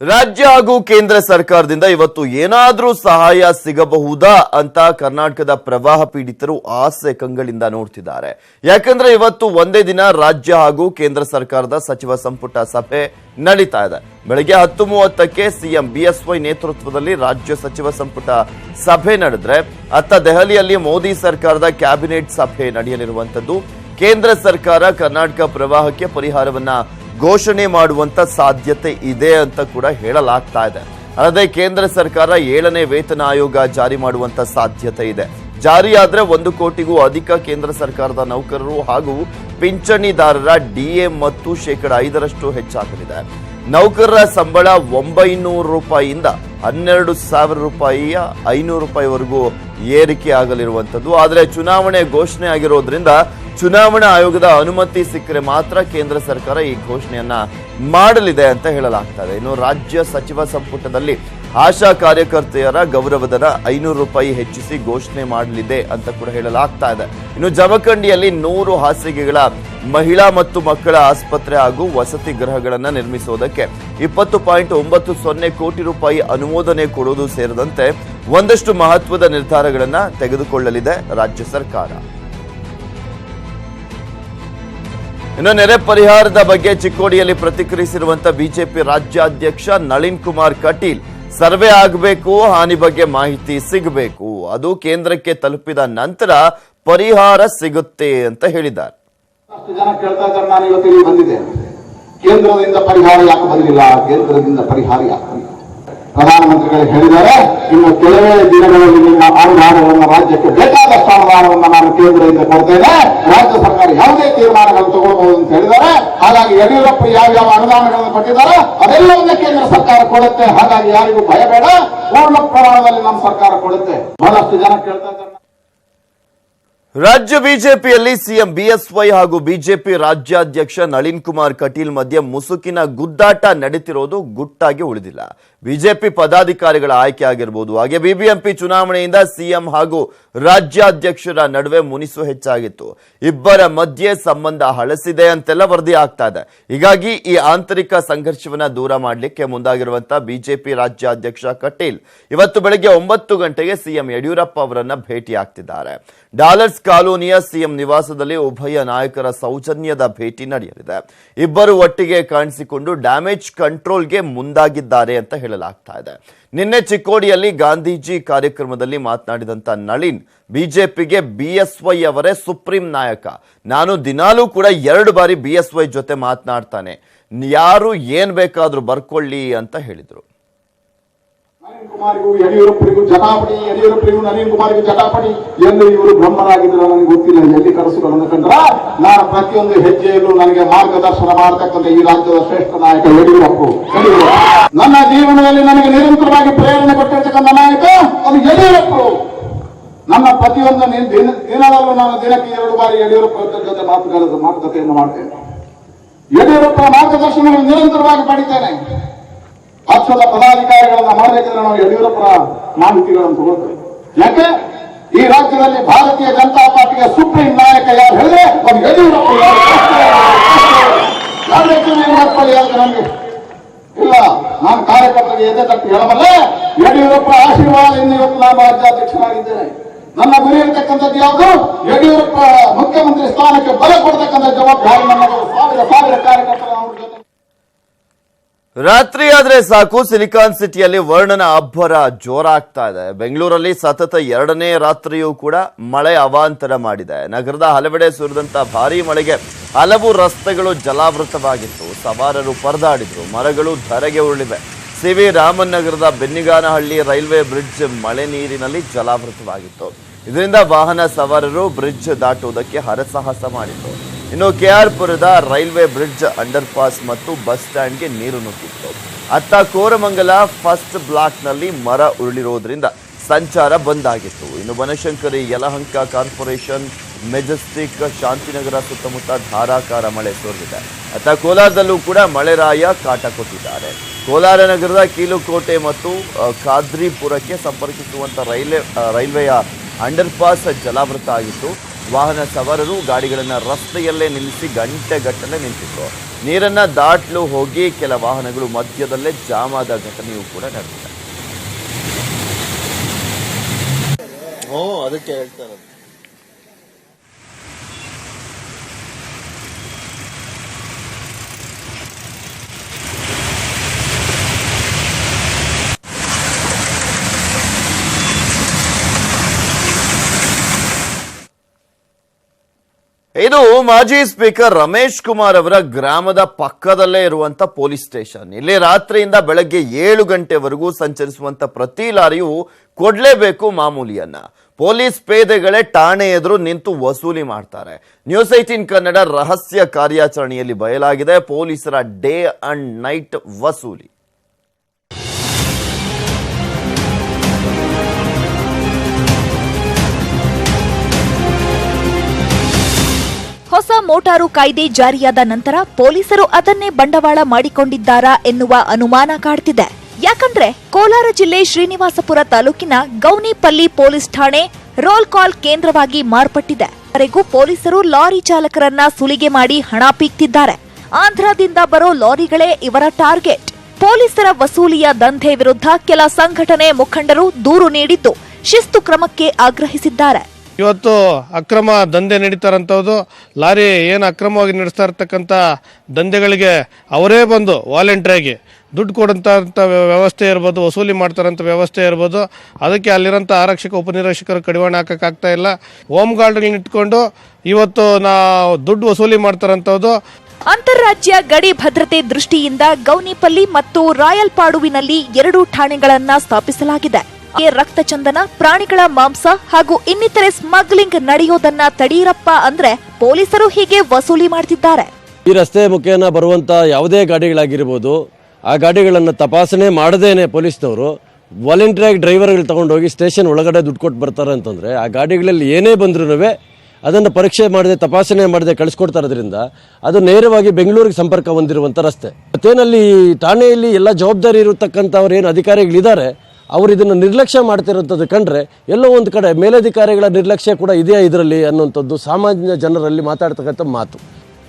ರಾಜ್ಯ ಹಾಗೂ ಕೇಂದ್ರ ಸರ್ಕಾರದಿಂದ ಇವತ್ತು ಏನಾದರೂ ಸಹಾಯ ಸಿಗಬಹುದಾ ಅಂತ ಕರ್ನಾಟಕದ ಪ್ರವಾಹ ಪೀಡಿತರು ಆಸೆ ಕಂಗಳಿಂದ ನೋಡ್ತಿದ್ದಾರೆ. ಯಾಕಂದ್ರೆ ಇವತ್ತು ಒಂದೇ ದಿನ ರಾಜ್ಯ ಹಾಗೂ ಕೇಂದ್ರ ಸರ್ಕಾರದ ಸಚಿವ ಸಂಪುಟ ಸಭೆ ನಡೀತಾ ಇದೆ. ಬೆಳಗ್ಗೆ ಹತ್ತು ಮೂವತ್ತಕ್ಕೆ ಸಿಎಂ ಬಿಎಸ್ವೈ ನೇತೃತ್ವದಲ್ಲಿ ರಾಜ್ಯ ಸಚಿವ ಸಂಪುಟ ಸಭೆ ನಡೆದ್ರೆ ಅತ್ತ ದೆಹಲಿಯಲ್ಲಿ ಮೋದಿ ಸರ್ಕಾರದ ಕ್ಯಾಬಿನೆಟ್ ಸಭೆ ನಡೆಯಲಿರುವಂತದ್ದು. ಕೇಂದ್ರ ಸರ್ಕಾರ ಕರ್ನಾಟಕ ಪ್ರವಾಹಕ್ಕೆ ಪರಿಹಾರವನ್ನ ಘೋಷಣೆ ಮಾಡುವಂತ ಸಾಧ್ಯತೆ ಇದೆ ಅಂತ ಕೂಡ ಹೇಳಲಾಗ್ತಾ ಇದೆ. ಅಲ್ಲದೆ ಕೇಂದ್ರ ಸರ್ಕಾರ ಏಳನೇ ವೇತನ ಆಯೋಗ ಜಾರಿ ಮಾಡುವಂತ ಸಾಧ್ಯತೆ ಇದೆ. ಜಾರಿಯಾದ್ರೆ ಒಂದು ಕೋಟಿಗೂ ಅಧಿಕ ಕೇಂದ್ರ ಸರ್ಕಾರದ ನೌಕರರು ಹಾಗೂ ಪಿಂಚಣಿದಾರರ ಡಿಎ ಮತ್ತು ಶೇಕಡ ಐದರಷ್ಟು ಹೆಚ್ಚಾಗಲಿದೆ. ನೌಕರರ ಸಂಬಳ ಒಂಬೈನೂರು ರೂಪಾಯಿಯಿಂದ ಹನ್ನೆರಡು ಸಾವಿರ ರೂಪಾಯಿಯ ಐನೂರು ರೂಪಾಯಿವರೆಗೂ ಏರಿಕೆ ಆಗಲಿರುವಂಥದ್ದು. ಆದರೆ ಚುನಾವಣೆ ಘೋಷಣೆ ಆಗಿರೋದ್ರಿಂದ ಚುನಾವಣಾ ಆಯೋಗದ ಅನುಮತಿ ಸಿಕ್ಕರೆ ಮಾತ್ರ ಕೇಂದ್ರ ಸರ್ಕಾರ ಈ ಘೋಷಣೆಯನ್ನ ಮಾಡಲಿದೆ ಅಂತ ಹೇಳಲಾಗ್ತದೆ. ಇನ್ನು ರಾಜ್ಯ ಸಚಿವ ಸಂಪುಟದಲ್ಲಿ ಆಶಾ ಕಾರ್ಯಕರ್ತೆಯರ ಗೌರವಧನ ಐನೂರು ರೂಪಾಯಿ ಹೆಚ್ಚಿಸಿ ಘೋಷಣೆ ಮಾಡಲಿದೆ ಅಂತ ಕೂಡ ಹೇಳಲಾಗ್ತಾ ಇದೆ. ಇನ್ನು ಜಮಖಂಡಿಯಲ್ಲಿ ನೂರು ಹಾಸಿಗೆಗಳ ಮಹಿಳಾ ಮತ್ತು ಮಕ್ಕಳ ಆಸ್ಪತ್ರೆ ಹಾಗೂ ವಸತಿ ಗೃಹಗಳನ್ನು ನಿರ್ಮಿಸುವುದಕ್ಕೆ ಇಪ್ಪತ್ತು ಪಾಯಿಂಟ್ ಒಂಬತ್ತು ಸೊನ್ನೆ ಕೋಟಿ ರೂಪಾಯಿ ಅನುಮೋದನೆ ಕೊಡುವುದು ಸೇರಿದಂತೆ ಒಂದಷ್ಟು ಮಹತ್ವದ ನಿರ್ಧಾರಗಳನ್ನು ತೆಗೆದುಕೊಳ್ಳಲಿದೆ ರಾಜ್ಯ ಸರ್ಕಾರ. ಇನ್ನು ನೆರೆ ಪರಿಹಾರದ ಬಗ್ಗೆ ಚಿಕ್ಕೋಡಿಯಲ್ಲಿ ಪ್ರತಿಕ್ರಿಯಿಸಿರುವಂತಹ ಬಿಜೆಪಿ ರಾಜ್ಯಾಧ್ಯಕ್ಷ ನಳಿನ್ ಕುಮಾರ್ ಕಟೀಲ್, ಸರ್ವೆ ಆಗಬೇಕು, ಹಾನಿ ಬಗ್ಗೆ ಮಾಹಿತಿ ಸಿಗಬೇಕು, ಅದು ಕೇಂದ್ರಕ್ಕೆ ತಲುಪಿದ ನಂತರ ಪರಿಹಾರ ಸಿಗುತ್ತೆ ಅಂತ ಹೇಳಿದ್ದಾರೆ. ಅಷ್ಟು ಜನ ಕೇಳ್ತಾ ಇದ್ದಾರೆ, ನಾನು ಇವತ್ತು ಇಲ್ಲಿ ಬಂದಿದ್ದೇನೆ ಕೇಂದ್ರದಿಂದ ಪರಿಹಾರ ಯಾಕೆ ಬಂದಿಲ್ಲ? ಕೇಂದ್ರದಿಂದ ಪರಿಹಾರ ಯಾಕೆ ಪ್ರಧಾನಮಂತ್ರಿಗಳು ಹೇಳಿದ್ದಾರೆ, ಇನ್ನು ಕೆಲವೇ ದಿನಗಳಲ್ಲಿ ನಿಮ್ಮ ಅನುದಾನವನ್ನು ರಾಜ್ಯಕ್ಕೆ ಬೇಕಾದಷ್ಟು ಅನುದಾನವನ್ನು ನಾನು ಕೇಂದ್ರದಿಂದ ಕೊಡ್ತೇನೆ ರಾಜ್ಯ ಸರ್ಕಾರ ಯಾವುದೇ ತೀರ್ಮಾನಗಳನ್ನು ತಗೊಳ್ಬಹುದು ಅಂತ ಹೇಳಿದ್ದಾರೆ. ಹಾಗಾಗಿ ಯಡಿಯೂರಪ್ಪ ಯಾವ ಯಾವ ಅನುದಾನಗಳನ್ನು ಕೊಟ್ಟಿದ್ದಾರೆ, ಅದೆಲ್ಲವನ್ನ ಕೇಂದ್ರ ಸರ್ಕಾರ ಕೊಡುತ್ತೆ. ಹಾಗಾಗಿ ಯಾರಿಗೂ ಭಯ ಬೇಡ. ಪೂರ್ಣ ಪ್ರಮಾಣದಲ್ಲಿ ನಮ್ಮ ಸರ್ಕಾರ ಕೊಡುತ್ತೆ. ಬಹಳಷ್ಟು ಜನ ಕೇಳ್ತಾ ಇದ್ದಾರೆ. ರಾಜ್ಯ ಬಿಜೆಪಿಯಲ್ಲಿ ಸಿಎಂ ಬಿಎಸ್ವೈ ಹಾಗೂ ಬಿಜೆಪಿ ರಾಜ್ಯಾಧ್ಯಕ್ಷ ನಳಿನ್ ಕುಮಾರ್ ಕಟೀಲ್ ಮಧ್ಯೆ ಮುಸುಕಿನ ಗುದ್ದಾಟ ನಡೀತಿರೋದು ಗುಟ್ಟಾಗಿ ಉಳಿದಿಲ್ಲ. ಬಿಜೆಪಿ ಪದಾಧಿಕಾರಿಗಳ ಆಯ್ಕೆ ಆಗಿರ್ಬೋದು ಹಾಗೆ ಬಿಬಿಎಂಪಿ ಚುನಾವಣೆಯಿಂದ ಸಿಎಂ ಹಾಗೂ ರಾಜ್ಯಾಧ್ಯಕ್ಷರ ನಡುವೆ ಮುನಿಸು ಹೆಚ್ಚಾಗಿತ್ತು. ಇಬ್ಬರ ಮಧ್ಯೆ ಸಂಬಂಧ ಹಳಸಿದೆ ಅಂತೆಲ್ಲ ವರದಿ ಆಗ್ತಾ ಇದೆ. ಹೀಗಾಗಿ ಈ ಆಂತರಿಕ ಸಂಘರ್ಷವನ್ನ ದೂರ ಮಾಡಲಿಕ್ಕೆ ಮುಂದಾಗಿರುವಂತಹ ಬಿಜೆಪಿ ರಾಜ್ಯಾಧ್ಯಕ್ಷ ಕಟೀಲ್ ಇವತ್ತು ಬೆಳಗ್ಗೆ ಒಂಬತ್ತು ಗಂಟೆಗೆ ಸಿಎಂ ಯಡಿಯೂರಪ್ಪ ಅವರನ್ನ ಭೇಟಿಯಾಗ್ತಿದ್ದಾರೆ. ಡಾಲರ್ಸ್ ಕಾಲೋನಿಯ ಸಿಎಂ ನಿವಾಸದಲ್ಲಿ ಉಭಯ ನಾಯಕರ ಸೌಜನ್ಯದ ಭೇಟಿ ನಡೆಯಲಿದೆ. ಇಬ್ಬರು ಒಟ್ಟಿಗೆ ಕಾಣಿಸಿಕೊಂಡು ಡ್ಯಾಮೇಜ್ ಕಂಟ್ರೋಲ್ಗೆ ಮುಂದಾಗಿದ್ದಾರೆ ಅಂತ ಹೇಳಲಾಗ್ತಾ ಇದೆ. ನಿನ್ನೆ ಚಿಕ್ಕೋಡಿಯಲ್ಲಿ ಗಾಂಧೀಜಿ ಕಾರ್ಯಕ್ರಮದಲ್ಲಿ ಮಾತನಾಡಿದಂತ ನಳಿನ್, ಬಿಜೆಪಿಗೆ ಬಿಎಸ್ವೈ ಅವರೇ ಸುಪ್ರೀಂ ನಾಯಕ. ನಾನು ದಿನಾಲೂ ಕೂಡ ಎರಡು ಬಾರಿ ಬಿಎಸ್ವೈ ಜೊತೆ ಮಾತನಾಡ್ತಾನೆ. ಯಾರು ಏನ್ ಬೇಕಾದ್ರೂ ಬರ್ಕೊಳ್ಳಿ ಅಂತ ಹೇಳಿದ್ರು. ಕುಮಾರಿಗೂ ಯಡಿಯೂರಪ್ಪರಿಗೂ ಜಟಾಪಟಿ ಯಡಿಯೂರಪ್ಪರಿಗೂ ನಳಿನ್ ಕುಮಾರಿಗೂ ಜಟಾಪಟಿ ಎಂದು ಇವರು ಬ್ರಹ್ಮನಾಗಿದ್ರು ನನಗೆ ಗೊತ್ತಿಲ್ಲ. ಎಲ್ಲಿ ಕನಸುಗಳನ್ನು ಕಂಡ್ರ? ನಾನು ಪ್ರತಿಯೊಂದು ಹೆಜ್ಜೆಯಲ್ಲೂ ನನಗೆ ಮಾರ್ಗದರ್ಶನ ಮಾಡತಕ್ಕಂಥ ಈ ರಾಜ್ಯದ ಶ್ರೇಷ್ಠ ನಾಯಕ ಯಡಿಯೂರಪ್ಪ. ನನ್ನ ಜೀವನದಲ್ಲಿ ನನಗೆ ನಿರಂತರವಾಗಿ ಪ್ರೇರಣೆ ಕೊಟ್ಟಿರ್ತಕ್ಕಂಥ ನಾಯಕ ಅದು ಯಡಿಯೂರಪ್ಪ. ನನ್ನ ಪ್ರತಿಯೊಂದು ದಿನದಲ್ಲೂ ನಾನು ದಿನಕ್ಕೆ ಎರಡು ಬಾರಿ ಯಡಿಯೂರಪ್ಪ ಜೊತೆ ಮಾತುಕತೆ ಮಾತುಕತೆಯನ್ನು ಮಾಡ್ತೇನೆ. ಯಡಿಯೂರಪ್ಪ ಮಾರ್ಗದರ್ಶನವನ್ನು ನಿರಂತರವಾಗಿ ಪಡಿತೇನೆ. ಪಕ್ಷದ ಪದಾಧಿಕಾರಿಗಳನ್ನ ಮಾಡಬೇಕಂದ್ರೆ ನಾವು ಯಡಿಯೂರಪ್ಪರ ಮಾಹಿತಿಗಳನ್ನು ತಗೊಳ್ತೇವೆ ಯಾಕೆ? ಈ ರಾಜ್ಯದಲ್ಲಿ ಭಾರತೀಯ ಜನತಾ ಪಾರ್ಟಿಯ ಸುಪ್ರೀಂ ನಾಯಕ ಯಾರು ಹೇಳಿದ್ರೆ ಅದು ಯಡಿಯೂರಪ್ಪ ಯಾರು? ಇಲ್ಲ, ನಾನು ಕಾರ್ಯಕರ್ತರಿಗೆ ಎದೆ ತಟ್ಟು ಹೇಳಬಲ್ಲೆ, ಯಡಿಯೂರಪ್ಪ ಆಶೀರ್ವಾದದಿಂದ ಇವತ್ತು ನಾನು ರಾಜ್ಯಾಧ್ಯಕ್ಷನಾಗಿದ್ದೇನೆ. ನನ್ನ ಗುರಿ ಇರತಕ್ಕಂಥದ್ದು ಯಾವುದು? ಯಡಿಯೂರಪ್ಪ ಮುಖ್ಯಮಂತ್ರಿ ಸ್ಥಾನಕ್ಕೆ ಬಲ ಕೊಡ್ತಕ್ಕಂಥ ಜವಾಬ್ದಾರಿ ನನ್ನದು ಸಾವಿರ ಸಾವಿರ ಕಾರ್ಯಕರ್ತರ ಅವ್ರ ಜೊತೆ. ರಾತ್ರಿ ಆದ್ರೆ ಸಾಕು, ಸಿಲಿಕಾನ್ ಸಿಟಿಯಲ್ಲಿ ವರ್ಣನ ಅಬ್ಬರ ಜೋರಾಗ್ತಾ ಇದೆ. ಬೆಂಗಳೂರಲ್ಲಿ ಸತತ ಎರಡನೇ ರಾತ್ರಿಯೂ ಕೂಡ ಮಳೆ ಅವಾಂತರ ಮಾಡಿದೆ. ನಗರದ ಹಲವೆಡೆ ಸುರಿದಂತ ಭಾರೀ ಮಳೆಗೆ ಹಲವು ರಸ್ತೆಗಳು ಜಲಾವೃತವಾಗಿತ್ತು. ಸವಾರರು ಪರದಾಡಿದ್ರು. ಮರಗಳು ಧರೆಗೆ ಉರುಳಿವೆ. ಸಿವಿ ರಾಮನ್ ನಗರದ ಬೆನ್ನಿಗಾನಹಳ್ಳಿ ರೈಲ್ವೆ ಬ್ರಿಡ್ಜ್ ಮಳೆ ನೀರಿನಲ್ಲಿ ಜಲಾವೃತವಾಗಿತ್ತು. ಇದರಿಂದ ವಾಹನ ಸವಾರರು ಬ್ರಿಡ್ಜ್ ದಾಟುವುದಕ್ಕೆ ಹರಸಾಹಸ ಮಾಡಿತ್ತು ಇನ್ನು ಕೆಆರ್ಪುರದ ರೈಲ್ವೆ ಬ್ರಿಡ್ಜ್ ಅಂಡರ್ ಪಾಸ್ ಮತ್ತು ಬಸ್ ಸ್ಟ್ಯಾಂಡ್ಗೆ ನೀರು ನುಗ್ಗಿತ್ತು. ಅತ್ತ ಕೋರಮಂಗಲ ಫಸ್ಟ್ ಬ್ಲಾಕ್ನಲ್ಲಿ ಮರ ಉರುಳಿರುವುದರಿಂದ ಸಂಚಾರ ಬಂದ್ ಆಗಿತ್ತು. ಇನ್ನು ಬನಶಂಕರಿ, ಯಲಹಂಕ ಕಾರ್ಪೊರೇಷನ್, ಮೆಜೆಸ್ಟಿಕ್, ಶಾಂತಿನಗರ ಸುತ್ತಮುತ್ತ ಧಾರಾಕಾರ ಮಳೆ ಸುರಿದಿದೆ. ಅತ್ತ ಕೋಲಾರದಲ್ಲೂ ಕೂಡ ಮಳೆರಾಯ ಕಾಟ ಕೊಟ್ಟಿದ್ದಾರೆ. ಕೋಲಾರ ನಗರದ ಕೀಲುಕೋಟೆ ಮತ್ತು ಖಾದ್ರಿಪುರಕ್ಕೆ ಸಂಪರ್ಕಿಸುವಂತ ರೈಲ್ವೆ ರೈಲ್ವೆಯ ಅಂಡರ್ ಪಾಸ್ ಜಲಾವೃತ ಆಗಿತ್ತು. ವಾಹನ ಸವಾರರು ಗಾಡಿಗಳನ್ನು ರಸ್ತೆಯಲ್ಲೇ ನಿಲ್ಲಿಸಿ ಗಂಟೆಗಟ್ಟಲೆ ನಿಂತಿತ್ತು ನೀರನ್ನ ದಾಟಲು ಹೋಗಿ ಕೆಲ ವಾಹನಗಳು ಮಧ್ಯದಲ್ಲೇ ಜಾಮ್ ಆದ ಘಟನೆಯೂ ಕೂಡ ನಡೆದಿದೆ. ಅದಕ್ಕೆ ಹೇಳ್ತಾ ಇದು ಮಾಜಿ ಸ್ಪೀಕರ್ ರಮೇಶ್ ಕುಮಾರ್ ಅವರ ಗ್ರಾಮದ ಪಕ್ಕದಲ್ಲೇ ಇರುವಂತ ಪೊಲೀಸ್ ಸ್ಟೇಷನ್. ಇಲ್ಲಿ ರಾತ್ರಿಯಿಂದ ಬೆಳಗ್ಗೆ ಏಳು ಗಂಟೆವರೆಗೂ ಸಂಚರಿಸುವಂತ ಪ್ರತಿ ಲಾರಿಯೂ ಕೊಡ್ಲೇಬೇಕು ಮಾಮೂಲಿಯನ್ನ. ಪೊಲೀಸ್ ಪೇದೆಗಳೇ ಠಾಣೆ ಎದುರು ನಿಂತು ವಸೂಲಿ ಮಾಡ್ತಾರೆ. ನ್ಯೂಸ್ ಏಟೀನ್ ಕನ್ನಡ ರಹಸ್ಯ ಕಾರ್ಯಾಚರಣೆಯಲ್ಲಿ ಬಯಲಾಗಿದೆ, ಪೊಲೀಸರ ಡೇ ಅಂಡ್ ನೈಟ್ ವಸೂಲಿ. ಮೋಟಾರು ಕಾಯ್ದೆ ಜಾರಿಯಾದ ನಂತರ ಪೊಲೀಸರು ಅದನ್ನೇ ಬಂಡವಾಳ ಮಾಡಿಕೊಂಡಿದ್ದಾರಾ ಎನ್ನುವ ಅನುಮಾನ ಕಾಡ್ತಿದೆ. ಯಾಕಂದ್ರೆ ಕೋಲಾರ ಜಿಲ್ಲೆ ಶ್ರೀನಿವಾಸಪುರ ತಾಲೂಕಿನ ಗೌನಿಪಲ್ಲಿ ಪೊಲೀಸ್ ಠಾಣೆ ರೋಲ್ ಕಾಲ್ ಕೇಂದ್ರವಾಗಿ ಮಾರ್ಪಟ್ಟಿದೆ. ವರೆಗೂ ಪೊಲೀಸರು ಲಾರಿ ಚಾಲಕರನ್ನ ಸುಲಿಗೆ ಮಾಡಿ ಹಣ ಪೀಕ್ತಿದ್ದಾರೆ. ಆಂಧ್ರದಿಂದ ಬರೋ ಲಾರಿಗಳೇ ಇವರ ಟಾರ್ಗೆಟ್. ಪೊಲೀಸರ ವಸೂಲಿಯ ದಂಧೆ ವಿರುದ್ಧ ಕೆಲ ಸಂಘಟನೆ ಮುಖಂಡರು ದೂರು ನೀಡಿದ್ದು ಶಿಸ್ತು ಕ್ರಮಕ್ಕೆ ಆಗ್ರಹಿಸಿದ್ದಾರೆ. ಇವತ್ತು ಅಕ್ರಮ ದಂಧೆ ನಡೀತಾರಂಥದ್ದು ಲಾರಿ ಏನು ಅಕ್ರಮವಾಗಿ ನಡೆಸ್ತಾ ಇರ್ತಕ್ಕಂಥ ದಂಧೆಗಳಿಗೆ ಅವರೇ ಬಂದು ವಾಲಂಟ್ರಿಯಾಗಿ ದುಡ್ಡು ಕೊಡೋಂಥ ವ್ಯವಸ್ಥೆ ಇರ್ಬೋದು, ವಸೂಲಿ ಮಾಡ್ತಾರಂಥ ವ್ಯವಸ್ಥೆ ಇರ್ಬೋದು, ಅದಕ್ಕೆ ಅಲ್ಲಿರೋಂಥ ಆರಕ್ಷಕ, ಉಪನಿರೀಕ್ಷಕರು ಕಡಿವಾಣ ಹಾಕೋಕ್ಕಾಗ್ತಾ ಇಲ್ಲ. ಹೋಮ್ ಗಾರ್ಡ್ಗಳನ್ನ ಇಟ್ಕೊಂಡು ಇವತ್ತು ನಾ ದುಡ್ಡು ವಸೂಲಿ ಮಾಡ್ತಾರಂಥದ್ದು ಅಂತಾರಾಜ್ಯ ಗಡಿ ಭದ್ರತೆ ದೃಷ್ಟಿಯಿಂದ ಗೌನಿಪಲ್ಲಿ ಮತ್ತು ರಾಯಲ್ಪಾಡುವಿನಲ್ಲಿ ಎರಡು ಠಾಣೆಗಳನ್ನು ಸ್ಥಾಪಿಸಲಾಗಿದೆ. ಈ ರಕ್ತಚಂದನ, ಪ್ರಾಣಿಗಳ ಮಾಂಸ ಹಾಗೂ ಇನ್ನಿತರೆ ಸ್ಮಗ್ಲಿಂಗ್ ನಡೆಯೋದನ್ನ ತಡೀರಪ್ಪ ಅಂದ್ರೆ ಪೊಲೀಸರು ಹೀಗೆ ವಸೂಲಿ ಮಾಡ್ತಿದ್ದಾರೆ. ಈ ರಸ್ತೆ ಮುಖೇನ ಬರುವಂತ ಯಾವುದೇ ಗಾಡಿಗಳಾಗಿರ್ಬೋದು, ಆ ಗಾಡಿಗಳನ್ನು ತಪಾಸಣೆ ಮಾಡದೇನೆ ಪೊಲೀಸ್ನವರು. ವಾಲಂಟಿಯಾಗಿ ಡ್ರೈವರ್ಗಳು ತಗೊಂಡೋಗಿ ಸ್ಟೇಷನ್ ಒಳಗಡೆ ದುಡ್ಡು ಕೊಟ್ಟು ಬರ್ತಾರೆ ಅಂತಂದರೆ, ಆ ಗಾಡಿಗಳಲ್ಲಿ ಏನೇ ಬಂದ್ರೂ ಅದನ್ನು ಪರೀಕ್ಷೆ ಮಾಡದೆ, ತಪಾಸಣೆ ಮಾಡದೆ ಕಳಿಸ್ಕೊಡ್ತಾ ಇರೋದ್ರಿಂದ ಅದು ನೇರವಾಗಿ ಬೆಂಗಳೂರಿಗೆ ಸಂಪರ್ಕ ಹೊಂದಿರುವಂಥ ರಸ್ತೆ. ಮತ್ತೇನಲ್ಲಿ ಠಾಣೆಯಲ್ಲಿ ಎಲ್ಲ ಜವಾಬ್ದಾರಿ ಇರತಕ್ಕಂಥವ್ರು ಏನು ಅಧಿಕಾರಿಗಳಿದ್ದಾರೆ ಅವರು ಇದನ್ನು ನಿರ್ಲಕ್ಷ್ಯ ಮಾಡ್ತಿರೋಂಥದ್ದು ಕಂಡ್ರೆ ಎಲ್ಲೋ ಒಂದು ಕಡೆ ಮೇಲಧಿಕಾರಿಗಳ ನಿರ್ಲಕ್ಷ್ಯ ಕೂಡ ಇದೆಯಾ ಇದರಲ್ಲಿ ಅನ್ನುವಂಥದ್ದು ಸಾಮಾನ್ಯ ಜನರಲ್ಲಿ ಮಾತಾಡ್ತಕ್ಕಂಥ ಮಾತು.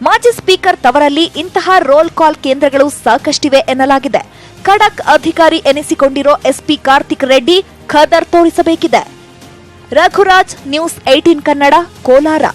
ಮಾಜಿ ಸ್ಪೀಕರ್ ತವರಲ್ಲಿ ಇಂತಹ ರೋಲ್ ಕಾಲ್ ಕೇಂದ್ರಗಳು ಸಾಕಷ್ಟಿವೆ ಎನ್ನಲಾಗಿದೆ. ಖಡಕ್ ಅಧಿಕಾರಿ ಎನಿಸಿಕೊಂಡಿರೋ ಎಸ್ಪಿ ಕಾರ್ತಿಕ್ ರೆಡ್ಡಿ ಖದರ್ ತೋರಿಸಬೇಕಿದೆ. Raghuraj news eighteen Kannada Kolar.